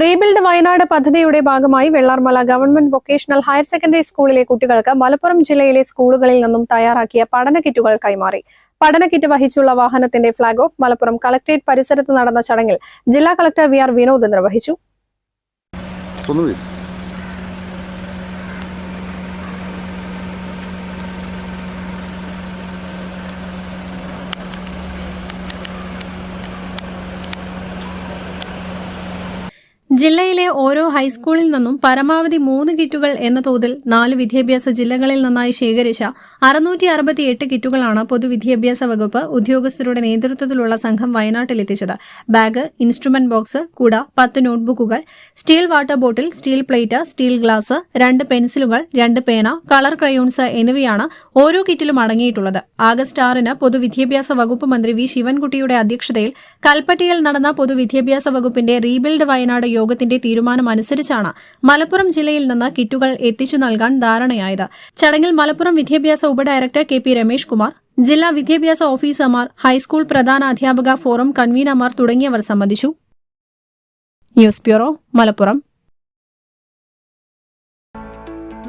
Rebuild Wayanad പദ്ധതിയുടെ ഭാഗമായി Vellarmala government vocational higher secondary സ്കൂളിലെ കുട്ടികൾക്ക് മലപ്പുറം ജില്ലയിലെ സ്കൂളുകളിൽ നിന്നും തയ്യാറാക്കിയ പഠന കിറ്റുകൾ കൈമാറി. പഠന കിറ്റ് വഹിച്ചുള്ള വാഹനത്തിന്റെ ഫ്ളാഗ് ഓഫ് മലപ്പുറം കളക്ടറേറ്റ് പരിസരത്ത് നടന്ന ചടങ്ങിൽ ജില്ലാ കളക്ടർ വി ആർ വിനോദ് നിർവഹിച്ചു. ജില്ലയിലെ ഓരോ ഹൈസ്കൂളിൽ നിന്നും പരമാവധി മൂന്ന് കിറ്റുകൾ എന്ന തോതിൽ നാല് വിദ്യാഭ്യാസ ജില്ലകളിൽ നിന്നായി ശേഖരിച്ച അറുന്നൂറ്റി അറുപത്തിയെട്ട് കിറ്റുകളാണ് പൊതുവിദ്യാഭ്യാസ വകുപ്പ് ഉദ്യോഗസ്ഥരുടെ നേതൃത്വത്തിലുള്ള സംഘം വയനാട്ടിലെത്തിച്ചത്. ബാഗ് ഇൻസ്ട്രുമെന്റ് ബോക്സ് കുട പത്ത് നോട്ട്ബുക്കുകൾ steel water bottle steel plate steel glass രണ്ട് പെൻസിലുകൾ രണ്ട് പേന കളർ ക്രയോൺസ് എന്നിവയാണ് ഓരോ കിറ്റിലും അടങ്ങിയിട്ടുള്ളത്. ആഗസ്റ്റ് ആറിന് പൊതുവിദ്യാഭ്യാസ വകുപ്പ് മന്ത്രി വി ശിവൻകുട്ടിയുടെ അധ്യക്ഷതയിൽ കൽപ്പറ്റയിൽ നടന്ന പൊതുവിദ്യാഭ്യാസ വകുപ്പിന്റെ റീബിൽഡ് വയനാട് യോഗത്തിന്റെ തീരുമാനമനുസരിച്ചാണ് മലപ്പുറം ജില്ലയിൽ നിന്ന് കിറ്റുകൾ എത്തിച്ചു നൽകാൻ ധാരണയായത്. ചടങ്ങിൽ മലപ്പുറം വിദ്യാഭ്യാസ ഉപഡയറക്ടർ കെ പി രമേഷ് കുമാർ ജില്ലാ വിദ്യാഭ്യാസ ഓഫീസർമാർ ഹൈസ്കൂൾ പ്രധാന അധ്യാപക ഫോറം കൺവീനർമാർ തുടങ്ങിയവർ സംബന്ധിച്ചു. News bureau Malappuram.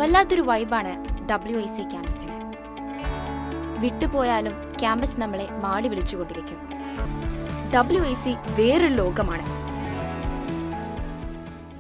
വല്ലാത്തൊരു വൈബാണ് ഡബ്ല്യു ഐ സി ക്യാമ്പസിന്. വിട്ടുപോയാലും ക്യാമ്പസ് നമ്മളെ മാടി വിളിച്ചുകൊണ്ടിരിക്കും. ഡബ്ല്യു ഐ സി വേറൊരു ലോകമാണ്.